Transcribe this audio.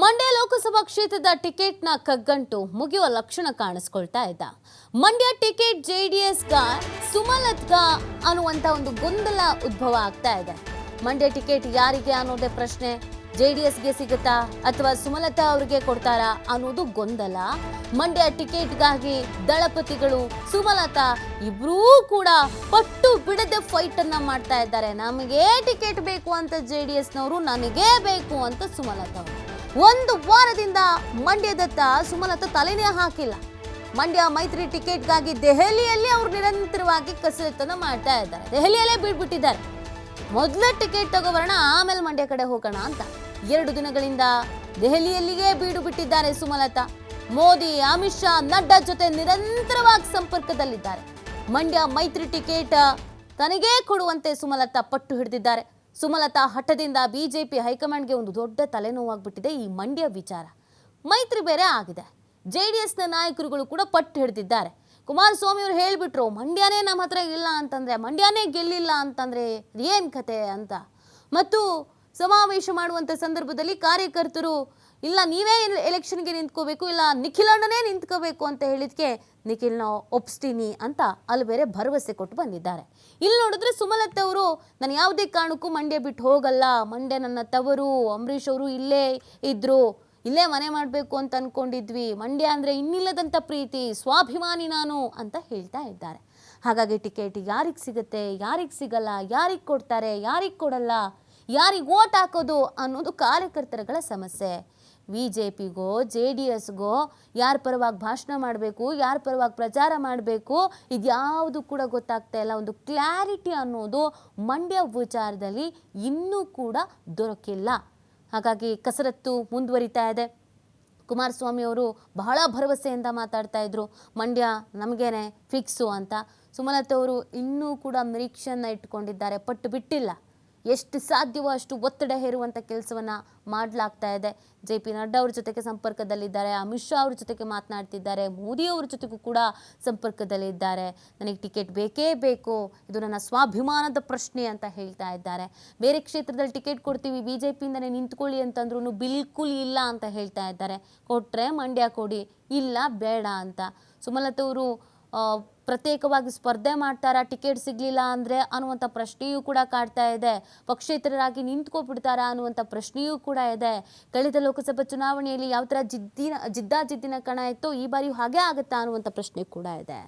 ಮಂಡ್ಯ ಲೋಕಸಭಾ ಕ್ಷೇತ್ರದ ಟಿಕೆಟ್ನ ಕಗ್ಗಂಟು ಮುಗಿಯುವ ಲಕ್ಷಣ ಕಾಣಿಸ್ಕೊಳ್ತಾ ಇದ್ದ ಮಂಡ್ಯ ಟಿಕೆಟ್ ಜೆ ಡಿ ಎಸ್ಗ ಸುಮಲತ್ಗ ಅನ್ನುವಂತ ಒಂದು ಗೊಂದಲ ಉದ್ಭವ ಆಗ್ತಾ ಇದೆ. ಮಂಡ್ಯ ಟಿಕೆಟ್ ಯಾರಿಗೆ ಅನ್ನೋದೇ ಪ್ರಶ್ನೆ ಜೆ ಡಿ ಎಸ್ಗೆ ಸಿಗುತ್ತಾ ಅಥವಾ ಸುಮಲತಾ ಅವರಿಗೆ ಕೊಡ್ತಾರಾ ಅನ್ನೋದು ಗೊಂದಲ. ಮಂಡ್ಯ ಟಿಕೆಟ್ಗಾಗಿ ದಳಪತಿಗಳು ಸುಮಲತಾ ಇಬ್ಬರೂ ಕೂಡ ಪಟ್ಟು ಬಿಡದೆ ಫೈಟ್ ಅನ್ನ ಮಾಡ್ತಾ ಇದ್ದಾರೆ. ನಮಗೆ ಟಿಕೆಟ್ ಬೇಕು ಅಂತ ಜೆ ಡಿ ಎಸ್ನವರು ನನಗೇ ಬೇಕು ಅಂತ ಸುಮಲತಾ ಅವರು. ಒಂದು ವಾರದಿಂದ ಮಂಡ್ಯದತ್ತ ಸುಮಲತಾ ತಲೆನೇ ಹಾಕಿಲ್ಲ. ಮಂಡ್ಯ ಮೈತ್ರಿ ಟಿಕೆಟ್ಗಾಗಿ ದೆಹಲಿಯಲ್ಲಿ ಅವರು ನಿರಂತರವಾಗಿ ಕಸರತ್ತನ್ನು ಮಾಡ್ತಾ ಇದ್ದಾರೆ. ದೆಹಲಿಯಲ್ಲೇ ಬಿಟ್ಬಿಟ್ಟಿದ್ದಾರೆ ಮೊದಲೇ ಟಿಕೆಟ್ ತಗೋಬರೋಣ, ಆಮೇಲೆ ಮಂಡ್ಯ ಕಡೆ ಹೋಗೋಣ ಅಂತ. ಎರಡು ದಿನಗಳಿಂದ ದೆಹಲಿಯಲ್ಲಿಯೇ ಬೀಡು ಬಿಟ್ಟಿದ್ದಾರೆ ಸುಮಲತಾ. ಮೋದಿ, ಅಮಿತ್ ಶಾ, ನಡ್ಡಾ ಜೊತೆ ನಿರಂತರವಾಗಿ ಸಂಪರ್ಕದಲ್ಲಿದ್ದಾರೆ. ಮಂಡ್ಯ ಮೈತ್ರಿ ಟಿಕೆಟ್ ತನಗೇ ಕೊಡುವಂತೆ ಸುಮಲತಾ ಪಟ್ಟು ಹಿಡಿದಿದ್ದಾರೆ. ಸುಮಲತಾ ಹಠದಿಂದ ಬಿಜೆಪಿ ಹೈಕಮಾಂಡ್ಗೆ ಒಂದು ದೊಡ್ಡ ತಲೆನೋವಾಗ್ಬಿಟ್ಟಿದೆ ಈ ಮಂಡ್ಯ ವಿಚಾರ. ಮೈತ್ರಿ ಬೇರೆ ಆಗಿದೆ. ಜೆ ಡಿ ಎಸ್ನ ನಾಯಕರುಗಳು ಕೂಡ ಪಟ್ಟು ಹಿಡಿದಿದ್ದಾರೆ. ಕುಮಾರಸ್ವಾಮಿ ಅವರು ಹೇಳಿಬಿಟ್ರು, ಮಂಡ್ಯನೇ ನಮ್ಮ ಹತ್ರ ಇಲ್ಲ ಅಂತಂದರೆ, ಮಂಡ್ಯನೇ ಗೆಲ್ಲಿಲ್ಲ ಅಂತಂದರೆ ಏನು ಕತೆ ಅಂತ. ಮತ್ತು ಸಮಾವೇಶ ಮಾಡುವಂಥ ಸಂದರ್ಭದಲ್ಲಿ ಕಾರ್ಯಕರ್ತರು, ಇಲ್ಲ, ನೀವೇ ಎಲೆಕ್ಷನ್ಗೆ ನಿಂತ್ಕೋಬೇಕು, ಇಲ್ಲ ನಿಖಿಲಣ್ಣನೇ ನಿಂತ್ಕೋಬೇಕು ಅಂತ ಹೇಳಿದ್ಕೆ ನಿಖಿಲ್ನ ಒಪ್ಸ್ತೀನಿ ಅಂತ ಅಲ್ಲಿ ಬೇರೆ ಭರವಸೆ ಕೊಟ್ಟು ಬಂದಿದ್ದಾರೆ. ಇಲ್ಲಿ ನೋಡಿದ್ರೆ ಸುಮಲತ್ ಅವರು, ನಾನು ಯಾವುದೇ ಕಾರಣಕ್ಕೂ ಮಂಡ್ಯ ಬಿಟ್ಟು ಹೋಗಲ್ಲ, ಮಂಡ್ಯ ನನ್ನ ತವರು, ಅಂಬರೀಷ್ ಅವರು ಇಲ್ಲೇ ಇದ್ರು, ಇಲ್ಲೇ ಮನೆ ಮಾಡಬೇಕು ಅಂತ ಅನ್ಕೊಂಡಿದ್ವಿ, ಮಂಡ್ಯ ಅಂದರೆ ಇನ್ನಿಲ್ಲದಂಥ ಪ್ರೀತಿ, ಸ್ವಾಭಿಮಾನಿ ನಾನು ಅಂತ ಹೇಳ್ತಾ ಇದ್ದಾರೆ. ಹಾಗಾಗಿ ಟಿಕೆಟ್ ಯಾರಿಗೆ ಸಿಗುತ್ತೆ, ಯಾರಿಗೆ ಸಿಗಲ್ಲ, ಯಾರಿಗೆ ಕೊಡ್ತಾರೆ, ಯಾರಿಗೆ ಕೊಡಲ್ಲ ಯಾರಿಗೆ ಓಟ್ ಹಾಕೋದು ಅನ್ನೋದು ಕಾರ್ಯಕರ್ತರುಗಳ ಸಮಸ್ಯೆ. ಬಿ ಜೆ ಪಿಗೋ ಜೆ ಡಿ ಎಸ್ಗೋ ಯಾರ ಪರವಾಗಿ ಭಾಷಣ ಮಾಡಬೇಕು, ಯಾರ ಪರವಾಗಿ ಪ್ರಚಾರ ಮಾಡಬೇಕು, ಇದ್ಯಾವುದು ಕೂಡ ಗೊತ್ತಾಗ್ತಾ ಇಲ್ಲ. ಒಂದು ಕ್ಲಾರಿಟಿ ಅನ್ನೋದು ಮಂಡ್ಯ ವಿಚಾರದಲ್ಲಿ ಇನ್ನೂ ಕೂಡ ದೊರಕಿಲ್ಲ. ಹಾಗಾಗಿ ಕಸರತ್ತು ಮುಂದುವರಿತಾ ಇದೆ. ಕುಮಾರಸ್ವಾಮಿ ಅವರು ಬಹಳ ಭರವಸೆಯಿಂದ ಮಾತಾಡ್ತಾ ಇದ್ರು. ಮಂಡ್ಯ ನಮಗೇನೆ ಫಿಕ್ಸು ಅಂತ. ಸುಮಲತಾ ಅವರು ಇನ್ನೂ ಕೂಡ ನಿರೀಕ್ಷೆಯನ್ನು ಇಟ್ಕೊಂಡಿದ್ದಾರೆ ಪಟ್ಟು ಬಿಟ್ಟಿಲ್ಲ. ಎಷ್ಟು ಸಾಧ್ಯವೋ ಅಷ್ಟು ಒತ್ತಡ ಹೇರುವಂಥ ಕೆಲಸವನ್ನು ಮಾಡಲಾಗ್ತಾ ಇದೆ. ಜೆ ಪಿ ನಡ್ಡಾ ಅವ್ರ ಜೊತೆಗೆ ಸಂಪರ್ಕದಲ್ಲಿದ್ದಾರೆ, ಅಮಿತ್ ಶಾ ಅವ್ರ ಜೊತೆಗೆ ಮಾತನಾಡ್ತಿದ್ದಾರೆ, ಮೋದಿ ಅವ್ರ ಜೊತೆಗೂ ಕೂಡ ಸಂಪರ್ಕದಲ್ಲಿದ್ದಾರೆ. ನನಗೆ ಟಿಕೆಟ್ ಬೇಕೇ ಬೇಕು, ಇದು ನನ್ನ ಸ್ವಾಭಿಮಾನದ ಪ್ರಶ್ನೆ ಅಂತ ಹೇಳ್ತಾ ಇದ್ದಾರೆ. ಬೇರೆ ಕ್ಷೇತ್ರದಲ್ಲಿ ಟಿಕೆಟ್ ಕೊಡ್ತೀವಿ ಬಿ ಜೆ ಪಿಯಿಂದನೇ ನಿಂತ್ಕೊಳ್ಳಿ ಅಂತಂದ್ರೂ ಬಿಲ್ಕುಲ್ ಇಲ್ಲ ಅಂತ ಹೇಳ್ತಾ ಇದ್ದಾರೆ. ಕೊಟ್ಟರೆ ಮಂಡ್ಯ ಕೊಡಿ, ಇಲ್ಲ ಬೇಡ ಅಂತ. ಸುಮಲತಾ ಅವರು ಪ್ರತ್ಯೇಕವಾಗಿ ಸ್ಪರ್ಧೆ ಮಾಡ್ತಾರಾ? ಟಿಕೆಟ್ ಸಿಗಲಿಲ್ಲ ಅಂದರೆ ಅನ್ನುವಂಥ ಪ್ರಶ್ನೆಯೂ ಕೂಡ ಕಾಡ್ತಾ ಇದೆ. ಪಕ್ಷೇತರರಾಗಿ ನಿಂತ್ಕೊಬಿಡ್ತಾರಾ ಅನ್ನುವಂಥ ಪ್ರಶ್ನೆಯೂ ಕೂಡ ಇದೆ. ಕಳೆದ ಲೋಕಸಭಾ ಚುನಾವಣೆಯಲ್ಲಿ ಯಾವ ಥರ ಜಿದ್ದಿನ ಜಿದ್ದಾಜಿದ್ದಿನ ಕಣ ಇತ್ತು ಈ ಬಾರಿಯೂ ಹಾಗೆ ಆಗುತ್ತಾ ಅನ್ನುವಂಥ ಪ್ರಶ್ನೆ ಕೂಡ ಇದೆ.